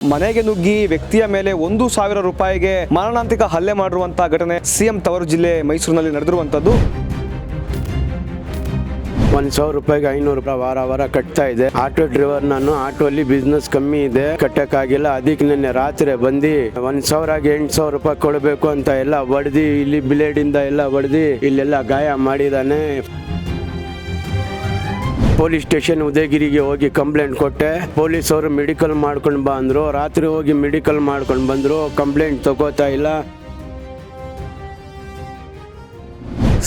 ಮನೆಗೆ ನುಗ್ಗಿ ವ್ಯಕ್ತಿಯ ಮೇಲೆ ಒಂದು ಸಾವಿರ ರೂಪಾಯಿಗೆ ಮಾರಣಾಂತಿಕ ಹಲ್ಲೆ ಮಾಡಿರುವಂತಹ ಘಟನೆ ಸಿಎಂ ತವರು ಜಿಲ್ಲೆ ಮೈಸೂರಿನಲ್ಲಿ ನಡೆದಿರುವಂತದ್ದು ಒಂದ್ ಸಾವಿರ ರೂಪಾಯಿಗೆ ಐನೂರು ರೂಪಾಯಿ ವಾರ ವಾರ ಕಟ್ತಾ ಇದೆ. ಆಟೋ ಡ್ರೈವರ್ ನಾನು, ಆಟೋಲಿ ಬಿಸ್ನೆಸ್ ಕಮ್ಮಿ ಇದೆ. ಕಟ್ಟಕ್ಕಾಗಿಲ್ಲ. ಅದಕ್ಕೆ ನಿನ್ನೆ ರಾತ್ರಿ ಬಂದು ಒಂದ್ ಸಾವಿರಗೆ ಎಂಟು ಸಾವಿರ ರೂಪಾಯಿ ಕೊಡಬೇಕು ಅಂತ ಎಲ್ಲ ಬಡ್ದಿ ಇಲ್ಲಿ ಬ್ಲೇಡಿಂದ ಎಲ್ಲ ಬಡ್ದಿ ಇಲ್ಲೆಲ್ಲ ಗಾಯ ಮಾಡಿದಾನೆ ಪೊಲೀಸ್ ಸ್ಟೇಷನ್ ಉದಯಗಿರಿಗೆ ಹೋಗಿ ಕಂಪ್ಲೇಂಟ್ ಕೊಟ್ಟೆ. ಪೊಲೀಸ್ ಅವರು ಮೆಡಿಕಲ್ ಮಾಡ್ಕೊಂಡು ಬಂದ್ರು. ರಾತ್ರಿ ಹೋಗಿ ಮೆಡಿಕಲ್ ಮಾಡ್ಕೊಂಡು ಬಂದ್ರು. ಕಂಪ್ಲೇಂಟ್ ತಗೋತಾ ಇಲ್ಲ.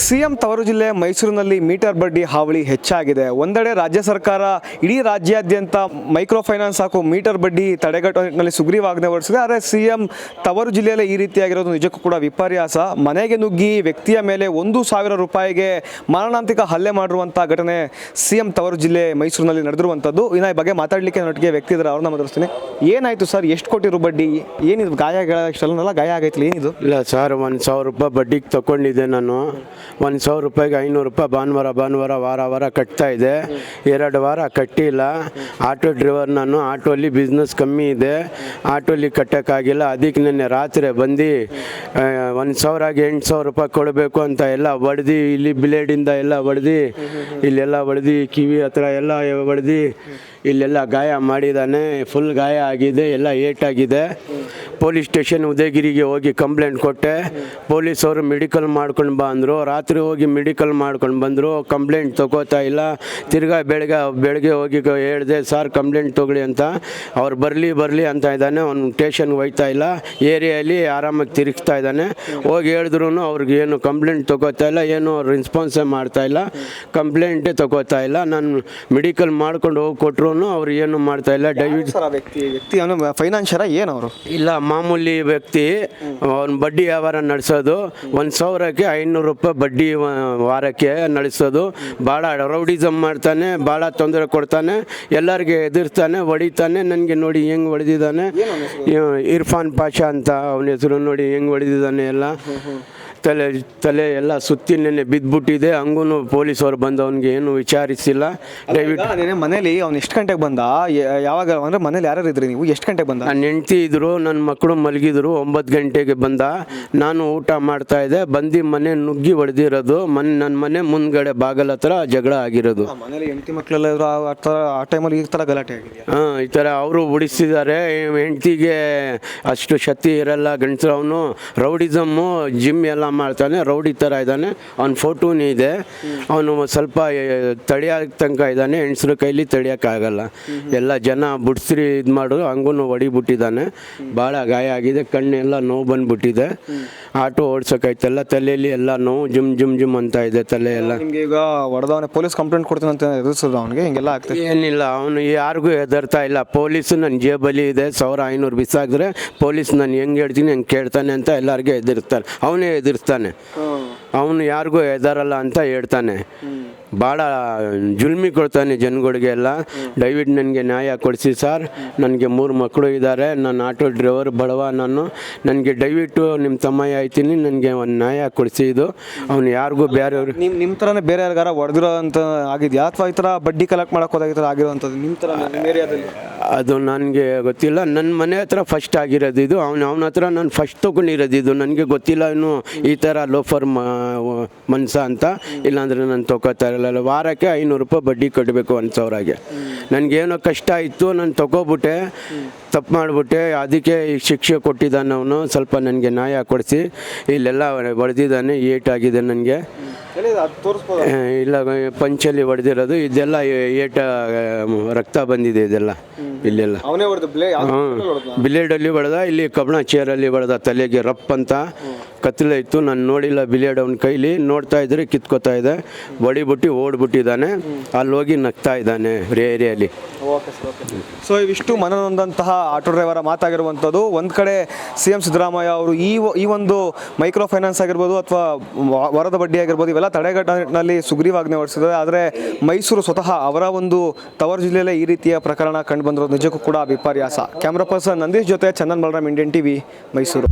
ಸಿಎಂ ತವರು ಜಿಲ್ಲೆ ಮೈಸೂರಿನಲ್ಲಿ ಮೀಟರ್ ಬಡ್ಡಿ ಹಾವಳಿ ಹೆಚ್ಚಾಗಿದೆ. ಒಂದೆಡೆ ರಾಜ್ಯ ಸರ್ಕಾರ ಇಡೀ ರಾಜ್ಯಾದ್ಯಂತ ಮೈಕ್ರೋ ಫೈನಾನ್ಸ್ ಹಾಗೂ ಮೀಟರ್ ಬಡ್ಡಿ ತಡೆಗಟ್ಟುವ ನಿಟ್ಟಿನಲ್ಲಿ ಸುಗ್ರೀವಾಜ್ಞೆ ಹೊರಡಿಸಿದೆ. ಆದರೆ ಸಿಎಂ ತವರು ಜಿಲ್ಲೆಯಲ್ಲಿ ಈ ರೀತಿಯಾಗಿರೋದು ನಿಜಕ್ಕೂ ಕೂಡ ವಿಪರ್ಯಾಸ. ಮನೆಗೆ ನುಗ್ಗಿ ವ್ಯಕ್ತಿಯ ಮೇಲೆ ಒಂದು ಸಾವಿರ ರೂಪಾಯಿಗೆ ಮಾರಣಾಂತಿಕ ಹಲ್ಲೆ ಮಾಡಿರುವಂಥ ಘಟನೆ ಸಿಎಂ ತವರು ಜಿಲ್ಲೆ ಮೈಸೂರಿನಲ್ಲಿ ನಡೆದಿರುವಂಥದ್ದು ಇನ್ನು ಈ ಬಗ್ಗೆ ಮಾತಾಡಲಿಕ್ಕೆ ನೊಟ್ಟಿಗೆ ವ್ಯಕ್ತಿ ಇದ್ದಾರೆ, ಅವ್ರನ್ನ ಮಾತಾಡ್ತೀನಿ ಏನಾಯ್ತು ಸರ್, ಎಷ್ಟು ಕೊಟ್ಟಿರು ಬಡ್ಡಿ? ಏನಿದು ಗಾಯ ಗಾಯ ಆಗೈತಿ ಏನಿದು? ಇಲ್ಲ ಸರ್, ಒಂದು ಸಾವಿರ ರೂಪಾಯಿ ಬಡ್ಡಿಗೆ ತಗೊಂಡಿದ್ದೆ ನಾನು. ಒಂದು ಸಾವಿರ ರೂಪಾಯಿಗೆ ಐನೂರು ರೂಪಾಯಿ ಭಾನುವಾರ ಭಾನುವಾರ, ವಾರ ವಾರ ಕಟ್ತಾ ಇದೆ. ಎರಡು ವಾರ ಕಟ್ಟಿಲ್ಲ. ಆಟೋ ಡ್ರೈವರ್ ನಾನು, ಆಟೋಲಿ ಬಿಸ್ನೆಸ್ ಕಮ್ಮಿ ಇದೆ. ಆಟೋಲಿ ಕಟ್ಟೋಕ್ಕಾಗಿಲ್ಲ. ಅದಕ್ಕೆ ನಿನ್ನೆ ರಾತ್ರಿ ಬಂದು ಒಂದು ಸಾವಿರಾಗಿ ಎಂಟು ಸಾವಿರ ರೂಪಾಯಿ ಕೊಡಬೇಕು ಅಂತ ಎಲ್ಲ ಹೊಡೆದು ಇಲ್ಲಿ ಬ್ಲೇಡಿಂದ ಎಲ್ಲ ಹೊಡೆದು ಇಲ್ಲೆಲ್ಲ ಹೊಡೆದು ಕಿವಿ ಹತ್ರ ಎಲ್ಲ ಬಡ್ದು ಇಲ್ಲೆಲ್ಲ ಗಾಯ ಮಾಡಿದ್ದಾನೆ ಫುಲ್ ಗಾಯ ಆಗಿದೆ, ಎಲ್ಲ ಏಟಾಗಿದೆ. ಪೊಲೀಸ್ ಸ್ಟೇಷನ್ ಉದಯಗಿರಿಗೆ ಹೋಗಿ ಕಂಪ್ಲೇಂಟ್ ಕೊಟ್ಟೆ. ಪೊಲೀಸ್ ಅವರು ಮೆಡಿಕಲ್ ಮಾಡ್ಕೊಂಡು ಬಾ ರಾತ್ರಿ ಹೋಗಿ ಮೆಡಿಕಲ್ ಮಾಡ್ಕೊಂಡು ಬಂದರು. ಕಂಪ್ಲೇಂಟ್ ತಗೋತಾ ಇಲ್ಲ. ತಿರ್ಗಾ ಬೆಳಗ್ಗೆ ಬೆಳಗ್ಗೆ ಹೋಗಿ ಹೇಳಿದೆ, ಸರ್ ಕಂಪ್ಲೇಂಟ್ ತೊಗೊಳ್ಳಿ ಅಂತ. ಅವ್ರು ಬರಲಿ ಬರಲಿ ಅಂತ ಇದ್ದಾನೆ. ಅವ್ನು ಸ್ಟೇಷನ್ಗೆ ಹೋಯ್ತಾ ಇಲ್ಲ. ಏರಿಯಲ್ಲಿ ಆರಾಮಾಗಿ ತಿರುಗಿಸ್ತಾ ಇದ್ದಾನೆ. ಹೋಗಿ ಹೇಳಿದ್ರು ಅವ್ರಿಗೆ ಏನು ಕಂಪ್ಲೇಂಟ್ ತಗೋತಾ ಇಲ್ಲ, ಏನು ಅವ್ರು ರೆಸ್ಪಾನ್ಸೇ ಮಾಡ್ತಾ ಇಲ್ಲ. ಕಂಪ್ಲೇಂಟೇ ತಗೋತಾ ಇಲ್ಲ. ನಾನು ಮೆಡಿಕಲ್ ಮಾಡ್ಕೊಂಡು ಹೋಗಿ ಕೊಟ್ರು ಅವ್ರು ಏನು ಮಾಡ್ತಾ ಇಲ್ಲ. ಡೈವಿಡ್ ಸರ್ ಆ ವ್ಯಕ್ತಿ? ವ್ಯಕ್ತಿ ಅವನು ಫೈನಾನ್ಷಿಯರ ಏನು ಅವರು? ಇಲ್ಲ ಮಾಮೂಲಿ ವ್ಯಕ್ತಿ. ಅವ್ನು ಬಡ್ಡಿ ವ್ಯವಹಾರ ನಡೆಸೋದು. ಒಂದು ಸಾವಿರಕ್ಕೆ ಐನೂರು ರೂಪಾಯಿ ಬಡ್ಡಿ ವ- ವಾರಕ್ಕೆ ನಡೆಸೋದು. ಭಾಳ ರೌಡಿಸಮ್ ಮಾಡ್ತಾನೆ ಭಾಳ ತೊಂದರೆ ಕೊಡ್ತಾನೆ ಎಲ್ಲರಿಗೆ ಎದುರ್ತಾನೆ ಹೊಡಿತಾನೆ. ನನಗೆ ನೋಡಿ ಹೆಂಗೆ ಹೊಡೆದಿದ್ದಾನೆ. ಇರ್ಫಾನ್ ಪಾಷಾ ಅಂತ ಅವನ ಹೆಸರು ನೋಡಿ ಹೆಂಗೆ ಹೊಡೆದಿದ್ದಾನೆ ಎಲ್ಲ. ತಲೆ ತಲೆ ಎಲ್ಲ ಸುತ್ತಿ ನೆನ್ನೆ ಬಿದ್ದುಬಿಟ್ಟಿದೆ. ಹಂಗೂ ಪೊಲೀಸವ್ರು ಬಂದು ಅವನಿಗೆ ಏನು ವಿಚಾರಿಸಿಲ್ಲ. ದಯವಿಟ್ಟು ನೀನೆ ಮನೇಲಿ ಅವ್ನು ಎಷ್ಟು ಗಂಟೆಗೆ ಬಂದ? ಯ- ಯಾವಾಗ ಅಂದ್ರೆ ಮನೇಲಿ ಯಾರು ಇದ್ರಿ ನೀವು? ಎಷ್ಟು ಗಂಟೆಗೆ ಬಂದ? ನನ್ನ ಹೆಂಡತಿ ಇದ್ರು ನನ್ನ ಮಕ್ಕಳು ಮಲಗಿದ್ರು ಒಂಬತ್ತು ಗಂಟೆಗೆ ಬಂದ. ನಾನು ಊಟ ಮಾಡ್ತಾ ಇದ್ದೆ. ಬಂದು ಮನೆ ನುಗ್ಗಿ ಹೊಡೆದಿರೋದು. ಮನ್ ನನ್ನ ಮನೆ ಮುಂದ್ಗಡೆ ಬಾಗಲ ಹತ್ರ ಜಗಳ ಆಗಿರೋದು. ಮನೇಲಿ ಹೆಂಡತಿ ಮಕ್ಕಳೆಲ್ಲ ಇದ್ರು ಆ- ಆ ಥರ ಆ ಟೈಮಲ್ಲಿ ಈ ಥರ ಗಲಾಟೆ ಆಗಿದೆಯಾ? ಹಾಂ ಈ ಥರ ಅವರು ಉಡಿಸಿದ್ದಾರೆ. ಹೆಂಡ್ತಿಗೆ ಅಷ್ಟು ಶಕ್ತಿ ಇರಲ್ಲ ಗಂಡಸರು ಅವನು ರೌಡಿಸಮ್ಮು ಜಿಮ್ ಎಲ್ಲ ಮಾಡ್ತಾನೆ ರೌಡಿ ಥರ ಇದ್ದಾನೆ. ಅವ್ನ ಫೋಟೋನೇ ಇದೆ. ಅವನು ಸ್ವಲ್ಪ ತಡಿಯೋಕ್ಕೆ ತನಕ ಇದ್ದಾನೆ. ಹೆಣ್ಸ್ರ ಕೈಲಿ ತಡಿಯೋಕ್ಕಾಗಲ್ಲ ಎಲ್ಲ ಜನ ಬುಡ್ಸ್ರಿ ಇದು ಮಾಡಿದ್ರು ಹಂಗೂ ಹೊಡಿಬಿಟ್ಟಿದ್ದಾನೆ. ಭಾಳ ಗಾಯ ಆಗಿದೆ. ಕಣ್ಣೆಲ್ಲ ನೋವು ಬಂದ್ಬಿಟ್ಟಿದೆ. ಆಟೋ ಓಡ್ಸೋಕಾಯ್ತಲ್ಲ ತಲೆಯಲ್ಲಿ ಎಲ್ಲ ನೋವು ಜುಮ್ ಜುಮ್ ಜುಮ್ ಅಂತ ಇದೆ ತಲೆ ಎಲ್ಲ ನಿಮ್ಗೆ ಈಗ ಹೊಡೆದವನೇ ಪೊಲೀಸ್ ಕಂಪ್ಲೇಂಟ್ ಕೊಡ್ತೀನಿ ಅಂತ ಎದುರಿಸಿದ್ರು ಅವನಿಗೆ ಹಿಂಗೆಲ್ಲ ಆಗ್ತದೆ. ಏನಿಲ್ಲ ಅವನು ಯಾರಿಗೂ ಹೆದರ್ತಾ ಇಲ್ಲ. ಪೊಲೀಸ್ ನನ್ನ ಜೇಬಲಿ ಇದೆ ಸಾವಿರ ಐನೂರು ಬಿಸಾಕಿದ್ರೆ ಪೊಲೀಸ್ ನಾನು ಹೆಂಗೆ ಹೇಳ್ತೀನಿ ಹಂಗೆ ಕೇಳ್ತಾನೆ ಅಂತ ಎಲ್ಲರಿಗೂ ಎದುರಿಸ್ತಾನೆ ಅವನೇ ಎದುರಿಸ್ತಾನೆ. ಅವನು ಯಾರಿಗೂ ಹೆದರಲ್ಲ ಅಂತ ಹೇಳ್ತಾನೆ. ಭಾಳ ಜುಲ್ಮಿ ಕೊಡ್ತಾನೆ ಜನಗಳಿಗೆ ಎಲ್ಲ ದಯವಿಟ್ಟು ನನಗೆ ನ್ಯಾಯ ಕೊಡಿಸಿ ಸರ್. ನನಗೆ ಮೂರು ಮಕ್ಕಳು ಇದ್ದಾರೆ. ನಾನು ಆಟೋ ಡ್ರೈವರ್ ಬಡವ ನಾನು ನನಗೆ ದಯವಿಟ್ಟು ನಿಮ್ಮ ತಮ್ಮಯ್ಯ ಆಯ್ತೀನಿ ನನಗೆ ಒಂದು ನ್ಯಾಯ ಕೊಡಿಸಿ ಇದು. ಅವನು ಯಾರಿಗೂ ಬೇರೆಯವ್ರು ನಿಮ್ಮ ನಿಮ್ಮ ಥರನೇ ಬೇರೆ ಯಾರಿಗಾರ ಹೊಡೆದಿರೋ ಅಂತ ಆಗಿದೆಯಾ? ಅಥವಾ ಈ ಥರ ಬಡ್ಡಿ ಕಲೆಕ್ಟ್ ಮಾಡೋಕೆ ಹೋದಾಗ ಈ ಥರ ಆಗಿರೋಂಥದ್ದು ನಿಮ್ಮ ಥರ ನಿಮ್ಮ ಏರಿಯಾದಲ್ಲಿ ಅದು ನನಗೆ ಗೊತ್ತಿಲ್ಲ. ನನ್ನ ಮನೆ ಹತ್ರ ಫಸ್ಟ್ ಆಗಿರೋದು ಇದು. ಅವನ ಅವನ ಹತ್ರ ನಾನು ಫಸ್ಟ್ ತೊಗೊಂಡಿರೋದು ಇದು. ನನಗೆ ಗೊತ್ತಿಲ್ಲ ಇನ್ನು ಈ ಥರ ಲೋಫರ್ ಮನ್ಸ ಅಂತ. ಇಲ್ಲಾಂದ್ರೆ ನಾನು ತೊಗೋತಾ ಇರಲಿಲ್ಲ ವಾರಕ್ಕೆ ಐನೂರು ರೂಪಾಯಿ ಬಡ್ಡಿ ಕಟ್ಟಬೇಕು ಒಂದು ಸಾವಿರಗೆ ನನಗೇನೋ ಕಷ್ಟ ಇತ್ತು ನಾನು ತಗೋಬಿಟ್ಟೆ ತಪ್ಪು ಮಾಡಿಬಿಟ್ಟೆ ಅದಕ್ಕೆ ಈ ಶಿಕ್ಷೆ ಕೊಟ್ಟಿದ್ದಾನೆ ಅವನು ಸ್ವಲ್ಪ ನನಗೆ ನ್ಯಾಯ ಕೊಡಿಸಿ ಇಲ್ಲೆಲ್ಲ ಹೊಡೆದಿದ್ದಾನೆ ಏಟಾಗಿದೆ ನನಗೆ. ಇಲ್ಲ ಪಂಚಲ್ಲಿ ಹೊಡೆದಿರೋದು ಇದೆಲ್ಲ ಏಟ ರಕ್ತ ಬಂದಿದೆ ಇದೆಲ್ಲ. ಇಲ್ಲೆಲ್ಲ ಅವನೇ ಹೊಡೆದು ಬ್ಲೇ ಬಿಲೇಡಲ್ಲಿ ಹೊಡೆದ? ಇಲ್ಲಿ ಕಬ್ಬಣ ಚೇರಲ್ಲಿ ಹೊಡೆದ ತಲೆಗೆ ರಪ್ ಅಂತ ಕತ್ತಲೆ ಇತ್ತು. ನಾನು ನೋಡಿಲ್ಲ ಬಿಲೇಡ್ ಅವನ ಕೈಲಿ. ನೋಡ್ತಾ ಇದ್ರೆ ಕಿತ್ಕೋತಾ ಇದೆ. ಹೊಡಿಬಿಟ್ಟು ಓಡ್ಬಿಟ್ಟಿದ್ದಾನೆ. ಅಲ್ಲಿ ಹೋಗಿ ನಗ್ತಾ ಇದ್ದಾನೆ ಏರಿಯಲ್ಲಿ ಸೊ ಇವಿಷ್ಟು ಮನನೊಂದಂತಹ ಆಟೋ ಡ್ರೈವರ ಮಾತಾಗಿರುವಂಥದ್ದು. ಒಂದು ಕಡೆ ಸಿ ಎಂ ಸಿದ್ದರಾಮಯ್ಯ ಅವರು ಈ ಈ ಒಂದು ಮೈಕ್ರೋ ಫೈನಾನ್ಸ್ ಆಗಿರ್ಬೋದು ಅಥವಾ ವರದ ಬಡ್ಡಿ ಆಗಿರ್ಬೋದು ಇವೆಲ್ಲ ತಡೆಗಟ್ಟಿನಲ್ಲಿ ಸುಗ್ರೀವಾಜ್ಞೆ ಹೊರಡಿಸಿದ್ದಾರೆ. ಆದರೆ ಮೈಸೂರು ಸ್ವತಃ ಅವರ ಒಂದು ತವರು ಜಿಲ್ಲೆಯಲ್ಲೇ ಈ ರೀತಿಯ ಪ್ರಕರಣ ಕಂಡು ಬಂದಿರೋದು ನಿಜಕ್ಕೂ ಕೂಡ ವಿಪರ್ಯಾಸ ಕ್ಯಾಮ್ರಾ ಪರ್ಸನ್ ನಂದೀಶ್ ಜೊತೆ ಚಂದನ್ ಬಲರಾಮ್ ಇಂಡಿಯನ್ ಟಿವಿ ಮೈಸೂರು